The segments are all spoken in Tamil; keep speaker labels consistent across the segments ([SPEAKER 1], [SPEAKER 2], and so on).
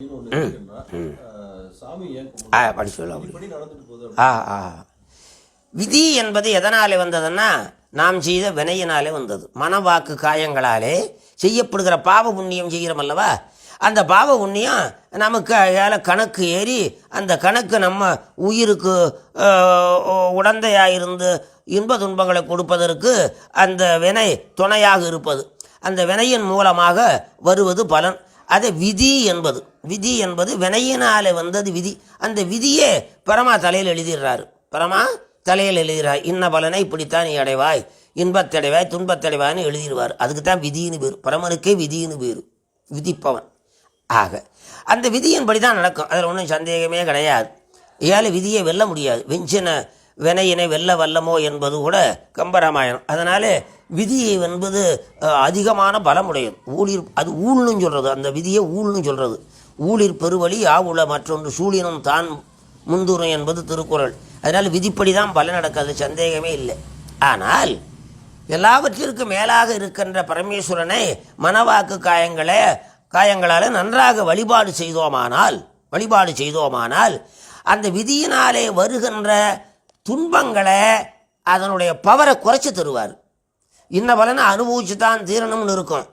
[SPEAKER 1] கும்பிடுறோம்?
[SPEAKER 2] ஆ சொல்ல ஆ ஆ. விதி என்பது எதனாலே வந்ததுன்னா நாம் செய்த வினையினாலே வந்தது. மனவாக்கு காயங்களாலே செய்யப்படுகிற பாவ புண்ணியம் செய்கிறோம் அல்லவா? அந்த பாவ புண்ணியம் நமக்கு ஏல கணக்கு ஏறி அந்த கணக்கு நம்ம உயிருக்கு உடந்தையாக இருந்து இன்ப துன்பங்களை கொடுப்பதற்கு அந்த வினை துணையாக இருப்பது. அந்த வினையின் மூலமாக வருவது பலன். அது விதி என்பது. விதி என்பது வினையினாலே வந்தது விதி. அந்த விதியே பரமா தலையில் எழுதிடுறாரு. பரமா தலையில் எழுதுகிறார் இன்ன பலனை இப்படித்தான் நீ அடைவாய். இன்பத்தடைவாய் துன்பத்தடைவாய்னு எழுதிடுவார். அதுக்கு தான் விதின்னு பேர். பரமனுக்கே விதின்னு பேர். விதிப்பவன். ஆக அந்த விதியின்படி தான் நடக்கும். அதில் ஒன்றும் சந்தேகமே கிடையாது. ஏழை விதியை வெல்ல முடியாது. வெஞ்சின வினையினை வெல்ல வல்லமோ என்பது கூட கம்பராமாயணம். அதனால் விதி என்பது அதிகமான பலமுடையது. ஊழிர் அது ஊழ்னு சொல்கிறது அந்த விதியை ஊழ்னு சொல்கிறது ஊழிர் பெருவழி ஆவுல மற்றொன்று சூழினும் தான் முந்துரும் என்பது திருக்குறள். அதனால் விதிப்படி தான் பலன் நடக்காது சந்தேகமே இல்லை. ஆனால் எல்லாவற்றிற்கும் மேலாக இருக்கின்ற பரமேஸ்வரனை மனவாக்கு காயங்களை காயங்களால் நன்றாக வழிபாடு செய்தோமானால் வழிபாடு செய்தோமானால் அந்த விதியினாலே வருகின்ற துன்பங்களை அதனுடைய பவரை குறைச்சி தருவார். இன்ன பலனை அனுபவிச்சு தான் தீரணும்னு இருக்கும்.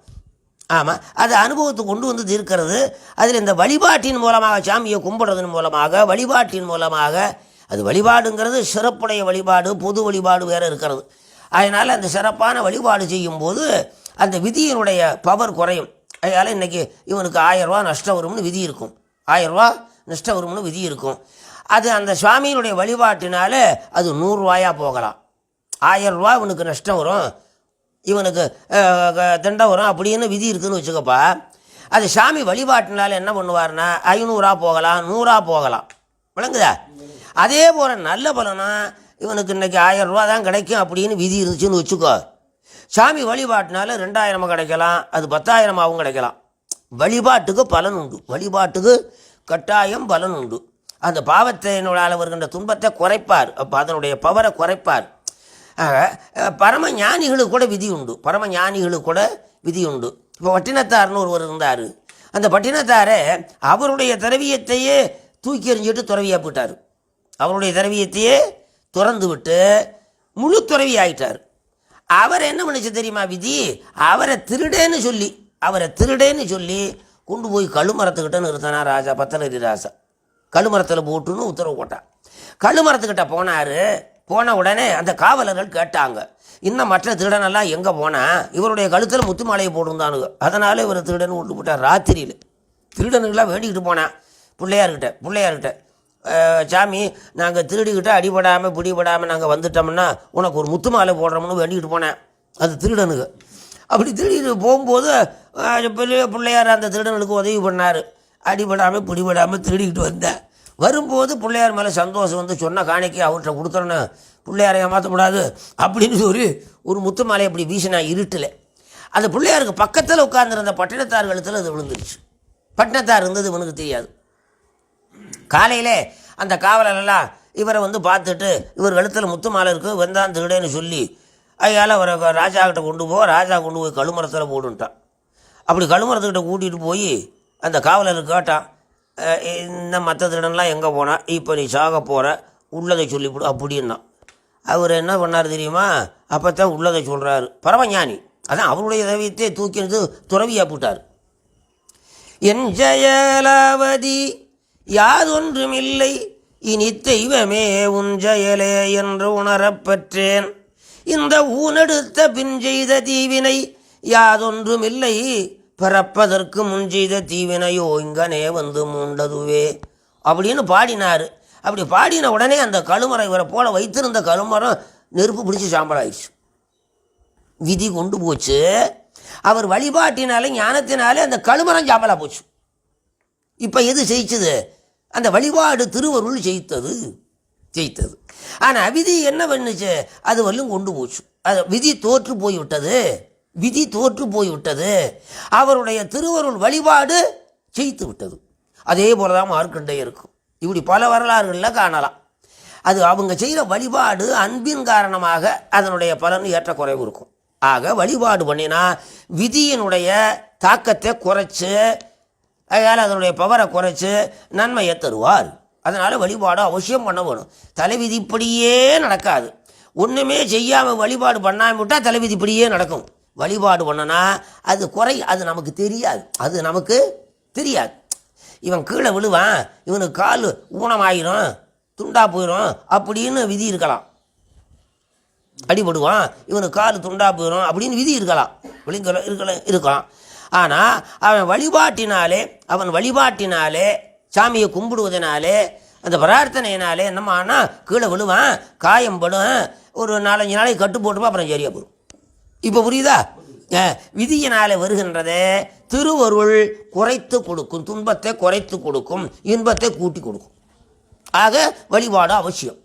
[SPEAKER 2] ஆமாம் அது அனுபவத்தை கொண்டு வந்து தீர்க்கிறது. அதில் இந்த வழிபாட்டின் மூலமாக சாமியை கும்பிடுறதன் மூலமாக வழிபாட்டின் மூலமாக அது வழிபாடுங்கிறது சிறப்புடைய வழிபாடு பொது வழிபாடு வேறு இருக்கிறது. அதனால் அந்த சிறப்பான வழிபாடு செய்யும்போது அந்த விதியினுடைய பவர் குறையும். அதனால் இன்றைக்கி இவனுக்கு ஆயரூவா நஷ்டம் வரும்னு விதி இருக்கும். ஆயரூவா நஷ்டம் வரும்னு விதி இருக்கும். அது அந்த சுவாமியினுடைய வழிபாட்டினால அது நூறுரூவாயாக போகலாம். ஆயிரம் ரூபா இவனுக்கு நஷ்டம் வரும். இவனுக்கு க- தண்டை வரும். அப்படின்னு விதி இருக்குதுன்னு வச்சுக்கப்பா. அது சாமி வழிபாட்டினால என்ன பண்ணுவார்னா ஐநூறா போகலாம் நூறா போகலாம். விளங்குதா? அதே போல் நல்ல பலனா இவனுக்கு இன்றைக்கி ஆயிரம் ரூபா தான் கிடைக்கும் அப்படின்னு விதி இருந்துச்சுன்னு வச்சுக்கோ. சாமி வழிபாட்டினால ரெண்டாயிரமாக கிடைக்கலாம் அது பத்தாயிரமாகவும் கிடைக்கலாம். வழிபாட்டுக்கு பலன் உண்டு. வழிபாட்டுக்கு கட்டாயம் பலன் உண்டு. அந்த பாவத்தினால் வருகின்ற துன்பத்தை குறைப்பார். அப்போ அதனுடைய பவரை குறைப்பார். ஆக பரம ஞானிகளுக்கு கூட விதி உண்டு பரம ஞானிகளுக்கு கூட விதி உண்டு இப்போ பட்டினத்தார்னு ஒருவர் இருந்தார். அந்த பட்டினத்தாரை அவருடைய திரவியத்தையே தூக்கி எறிஞ்சிட்டு துறவியாக போயிட்டார். அவருடைய திரவியத்தையே துறந்து விட்டு முழு துறவி ஆயிட்டார். அவர் என்ன பண்ணுச்சு தெரியுமா விதி? அவரை திருடேன்னு சொல்லி அவரை திருடேன்னு சொல்லி கொண்டு போய் கழுமரத்துக்கிட்ட நிறுத்தினா ராஜா பத்தலரி ராசா கழுமரத்தில் போட்டுன்னு உத்தரவு போட்டான். கழுமரத்துக்கிட்ட போனார் போன உடனே அந்த காவலர்கள் கேட்டாங்க இன்னும் மற்ற திருடனெல்லாம் எங்கே போனா? இவருடைய கழுத்தில் முத்து மாலையை போட்டிருந்தானுங்க. அதனால இவர் திருடன் விட்டு போட்டார் ராத்திரியில். திருடனுக்கெல்லாம் வேண்டிக்கிட்டு போனான் பிள்ளையார்கிட்ட பிள்ளையார்கிட்ட சாமி நாங்கள் திருடிக்கிட்ட அடிபடாமல் பிடிபடாமல் நாங்கள் வந்துட்டோம்னா உனக்கு ஒரு முத்து மாலை போடுறோம்னு வேண்டிக்கிட்டு போனேன் அது திருடனுக்கு அப்படி திருடிட்டு போகும்போது பெரிய பிள்ளையார் அந்த திருடனுக்கு உதவி பண்ணார். அடிபடாமல் பிடிபடாமல் திருடிக்கிட்டு வந்தேன். வரும்போது பிள்ளையார் மேலே சந்தோஷம் வந்து சொன்ன காணிக்கை அவர்கிட்ட கொடுத்துறேன்னு பிள்ளையாரை ஏமாற்றக்கூடாது அப்படின்னு சொல்லி ஒரு முத்து மாலை அப்படி வீசினா இருட்டில். அந்த பிள்ளையாருக்கு பக்கத்தில் உட்கார்ந்துருந்த பட்டினத்தார் கழுத்தில் அது விழுந்துருச்சு. பட்டினத்தார் இருந்தது இவனுக்கு தெரியாது. காலையிலே அந்த காவலரெல்லாம் இவரை வந்து பார்த்துட்டு இவர் கழுத்தில் முத்து மாலை இருக்குது வெந்தாந்துக்கிடேன்னு சொல்லி அதனால் அவரை ராஜா கிட்ட கொண்டு போ ராஜா கொண்டு போய் கழுமரத்தில் போடுன்ட்டான். அப்படி கழுமரத்துக்கிட்ட கூட்டிகிட்டு போய் அந்த காவலர் கேட்டான். இந்த மற்ற திருடன்லாம் எங்கே போனால் இப்போ நீ சாக போகிற உள்ளதை சொல்லிவிடு அப்படின்னா. அவர் என்ன பண்ணார் தெரியுமா? அப்போ தான் உள்ளதை சொல்கிறாரு பரமஞானி. அதான் அவருடைய தவியத்தை தூக்கினது துறவியாக போட்டார். என் ஜெயலாவதி யாதொன்றுமில்லை. இனி தெய்வமே உன் ஜெயலே என்று உணரப்பெற்றேன் இந்த ஊனெடுத்த பின் செய்த தீவினை யாதொன்றுமில்லை. பிறப்பதற்கு முன் செய்த தீவினையோ இங்கனே வந்து மூண்டதுவே. அப்படின்னு பாடினார். அப்படி பாடின உடனே அந்த கழுமரம் இவரை போல வைத்திருந்த கழுமரம் நெருப்பு பிடிச்சி சாம்பலாயிடுச்சு. விதி கொண்டு போச்சு. அவர் வழிபாட்டினாலே ஞானத்தினாலே அந்த கழுமரம் சாம்பலாக போச்சு. இப்போ எது ஜெயிச்சது? அந்த வழிபாடு திருவருள் ஜெயித்தது. ஜெயித்தது. ஆனால் விதி என்ன பண்ணுச்சு அது வரலும் கொண்டு போச்சு. அது விதி தோற்று போய்விட்டது. விதி தோற்று போய்விட்டது. அவருடைய திருவருள் வழிபாடு ஜெயித்து விட்டது. அதே போல தான் மார்க்கண்டே இருக்கும் இப்படி பல வரலாறுகளில் காணலாம். அது அவங்க செய்கிற வழிபாடு அன்பின் காரணமாக அதனுடைய பலன் ஏற்ற குறைவு இருக்கும். ஆக வழிபாடு பண்ணினா விதியினுடைய தாக்கத்தை குறைச்சு அதனால் அதனுடைய பவரை குறைச்சி நன்மையை தருவார். அதனால் வழிபாடு அவசியம் பண்ண வேணும். தலைவிதி இப்படியே நடக்காது. ஒன்றுமே செய்யாமல் வழிபாடு பண்ணாமல் விட்டால் தலைவிதிப்படியே நடக்கும். வழிபாடு பண்ணனா அது குறை அது நமக்கு தெரியாது. அது நமக்கு தெரியாது. இவன் கீழே விழுவான் இவனுக்கு கால் ஊனமாயிரும் துண்டா போயிடும் அப்படின்னு விதி இருக்கலாம். அடிபடுவான் இவனுக்கு கால் துண்டா போயிடும் அப்படின்னு விதி இருக்கலாம். விழிங்கள இருக்கலாம் இருக்கலாம். ஆனால் அவன் வழிபாட்டினாலே அவன் வழிபாட்டினாலே சாமியை கும்பிடுவதனாலே அந்த பிரார்த்தனையினாலே என்னமானா கீழே விழுவான் காயம் படும் ஒரு நாலஞ்சு நாளைக்கு கட்டு போட்டுப்பா அப்புறம் சரியாக போயிடும். இப்போ புரியுதா? விதியினால் வருகின்றது திருவருள் குறைத்து கொடுக்கும் துன்பத்தை குறைத்து கொடுக்கும் இன்பத்தை கூட்டி கொடுக்கும். ஆக வழிபாடு அவசியம்.